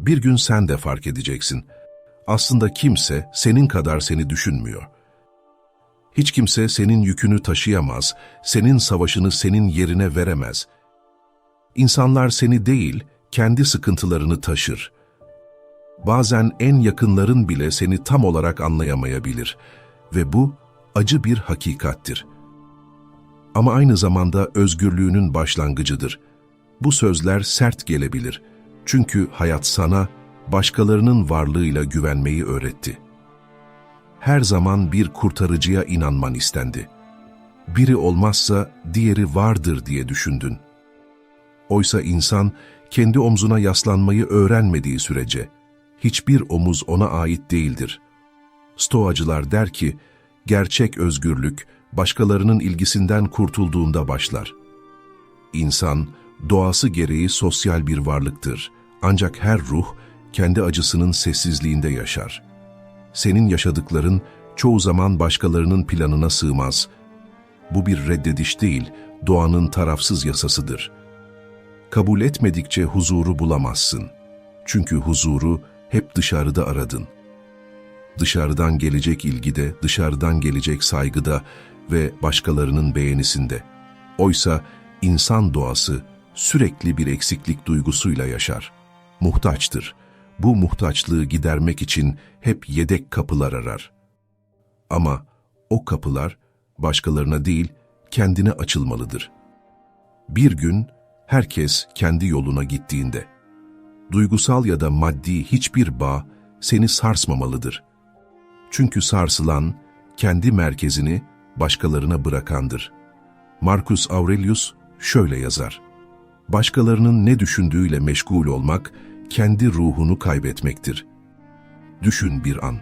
Bir gün sen de fark edeceksin. Aslında kimse senin kadar seni düşünmüyor. Hiç kimse senin yükünü taşıyamaz, senin savaşını senin yerine veremez. İnsanlar seni değil, kendi sıkıntılarını taşır. Bazen en yakınların bile seni tam olarak anlayamayabilir ve bu acı bir hakikattir. Ama aynı zamanda özgürlüğünün başlangıcıdır. Bu sözler sert gelebilir. Çünkü hayat sana başkalarının varlığıyla güvenmeyi öğretti. Her zaman bir kurtarıcıya inanman istendi. Biri olmazsa diğeri vardır diye düşündün. Oysa insan kendi omzuna yaslanmayı öğrenmediği sürece hiçbir omuz ona ait değildir. Stoacılar der ki, gerçek özgürlük başkalarının ilgisinden kurtulduğunda başlar. İnsan, doğası gereği sosyal bir varlıktır. Ancak her ruh, kendi acısının sessizliğinde yaşar. Senin yaşadıkların çoğu zaman başkalarının planına sığmaz. Bu bir reddediş değil, doğanın tarafsız yasasıdır. Kabul etmedikçe huzuru bulamazsın. Çünkü huzuru hep dışarıda aradın. Dışarıdan gelecek ilgide, dışarıdan gelecek saygıda ve başkalarının beğenisinde. Oysa insan doğası sürekli bir eksiklik duygusuyla yaşar. Muhtaçtır. Bu muhtaçlığı gidermek için hep yedek kapılar arar. Ama o kapılar başkalarına değil, kendine açılmalıdır. Bir gün herkes kendi yoluna gittiğinde, duygusal ya da maddi hiçbir bağ seni sarsmamalıdır. Çünkü sarsılan, kendi merkezini başkalarına bırakandır. Marcus Aurelius şöyle yazar. Başkalarının ne düşündüğüyle meşgul olmak, kendi ruhunu kaybetmektir. Düşün bir an.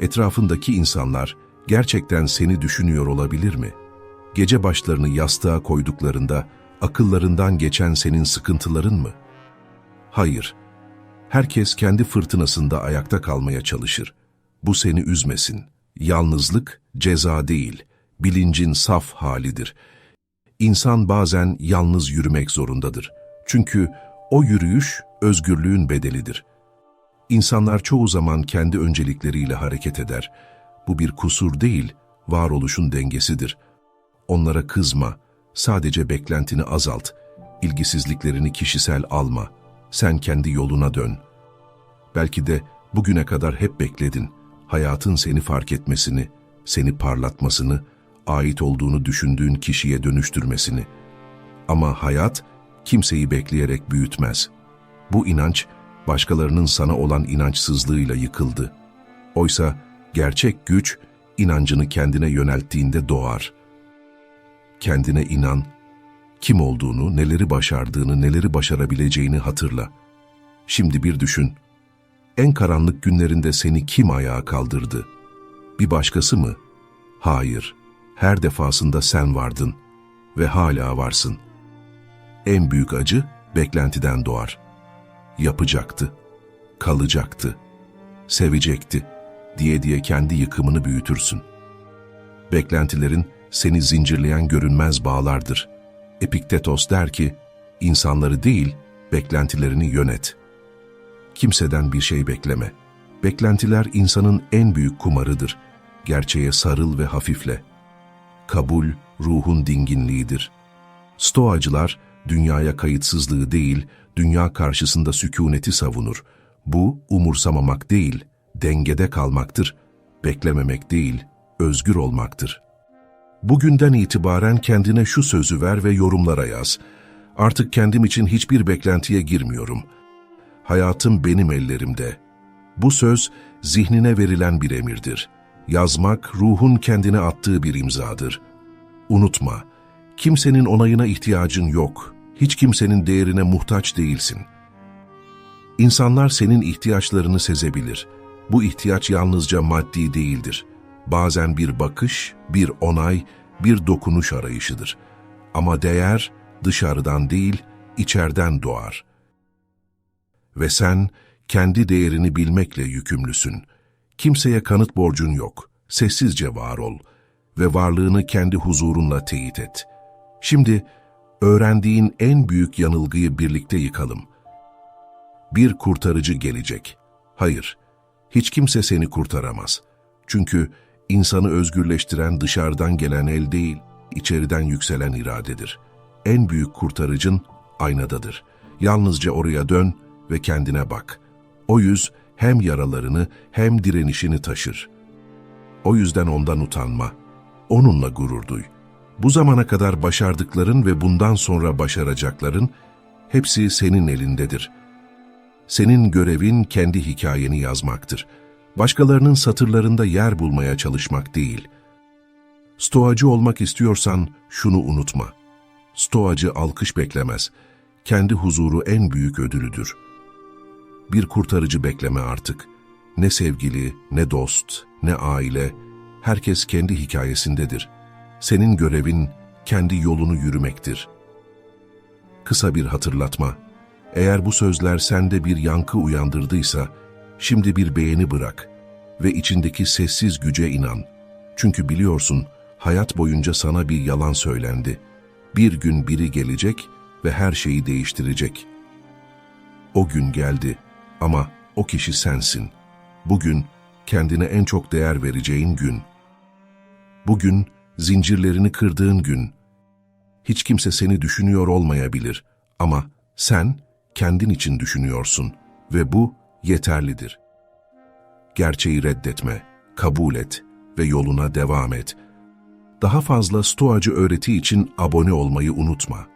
Etrafındaki insanlar gerçekten seni düşünüyor olabilir mi? Gece başlarını yastığa koyduklarında akıllarından geçen senin sıkıntıların mı? Hayır. Herkes kendi fırtınasında ayakta kalmaya çalışır. Bu seni üzmesin. Yalnızlık ceza değil, bilincin saf halidir. İnsan bazen yalnız yürümek zorundadır. Çünkü o yürüyüş özgürlüğün bedelidir. İnsanlar çoğu zaman kendi öncelikleriyle hareket eder. Bu bir kusur değil, varoluşun dengesidir. Onlara kızma, sadece beklentini azalt, ilgisizliklerini kişisel alma, sen kendi yoluna dön. Belki de bugüne kadar hep bekledin, hayatın seni fark etmesini, seni parlatmasını, ait olduğunu düşündüğün kişiye dönüştürmesini. Ama hayat kimseyi bekleyerek büyütmez. Bu inanç başkalarının sana olan inançsızlığıyla yıkıldı. Oysa gerçek güç inancını kendine yönelttiğinde doğar. Kendine inan, kim olduğunu, neleri başardığını, neleri başarabileceğini hatırla. Şimdi bir düşün. En karanlık günlerinde seni kim ayağa kaldırdı? Bir başkası mı? Hayır. Her defasında sen vardın ve hala varsın. En büyük acı beklentiden doğar. Yapacaktı, kalacaktı, sevecekti diye diye kendi yıkımını büyütürsün. Beklentilerin seni zincirleyen görünmez bağlardır. Epiktetos der ki, insanları değil, beklentilerini yönet. Kimseden bir şey bekleme. Beklentiler insanın en büyük kumarıdır. Gerçeğe sarıl ve hafifle. Kabul, ruhun dinginliğidir. Stoacılar, dünyaya kayıtsızlığı değil, dünya karşısında sükuneti savunur. Bu, umursamamak değil, dengede kalmaktır. Beklememek değil, özgür olmaktır. Bugünden itibaren kendine şu sözü ver ve yorumlara yaz. Artık kendim için hiçbir beklentiye girmiyorum. Hayatım benim ellerimde. Bu söz zihnine verilen bir emirdir. Yazmak ruhun kendine attığı bir imzadır. Unutma, kimsenin onayına ihtiyacın yok. Hiç kimsenin değerine muhtaç değilsin. İnsanlar senin ihtiyaçlarını sezebilir. Bu ihtiyaç yalnızca maddi değildir. Bazen bir bakış, bir onay, bir dokunuş arayışıdır. Ama değer dışarıdan değil, içerden doğar. Ve sen kendi değerini bilmekle yükümlüsün. Kimseye kanıt borcun yok. Sessizce var ol ve varlığını kendi huzurunla teyit et. Şimdi öğrendiğin en büyük yanılgıyı birlikte yıkalım. Bir kurtarıcı gelecek. Hayır, hiç kimse seni kurtaramaz. Çünkü insanı özgürleştiren dışarıdan gelen el değil, içeriden yükselen iradedir. En büyük kurtarıcın aynadadır. Yalnızca oraya dön ve kendine bak. O yüz hem yaralarını hem direnişini taşır. O yüzden ondan utanma. Onunla gurur duy. Bu zamana kadar başardıkların ve bundan sonra başaracakların hepsi senin elindedir. Senin görevin kendi hikayeni yazmaktır. Başkalarının satırlarında yer bulmaya çalışmak değil. Stoacı olmak istiyorsan şunu unutma. Stoacı alkış beklemez. Kendi huzuru en büyük ödülüdür. Bir kurtarıcı bekleme artık. Ne sevgili, ne dost, ne aile, herkes kendi hikayesindedir. Senin görevin kendi yolunu yürümektir. Kısa bir hatırlatma. Eğer bu sözler sende bir yankı uyandırdıysa, şimdi bir beğeni bırak ve içindeki sessiz güce inan. Çünkü biliyorsun, hayat boyunca sana bir yalan söylendi. Bir gün biri gelecek ve her şeyi değiştirecek. O gün geldi ama o kişi sensin. Bugün kendine en çok değer vereceğin gün. Bugün zincirlerini kırdığın gün. Hiç kimse seni düşünüyor olmayabilir ama sen kendin için düşünüyorsun ve bu yeterlidir. Gerçeği reddetme, kabul et ve yoluna devam et. Daha fazla Stoacı öğreti için abone olmayı unutma.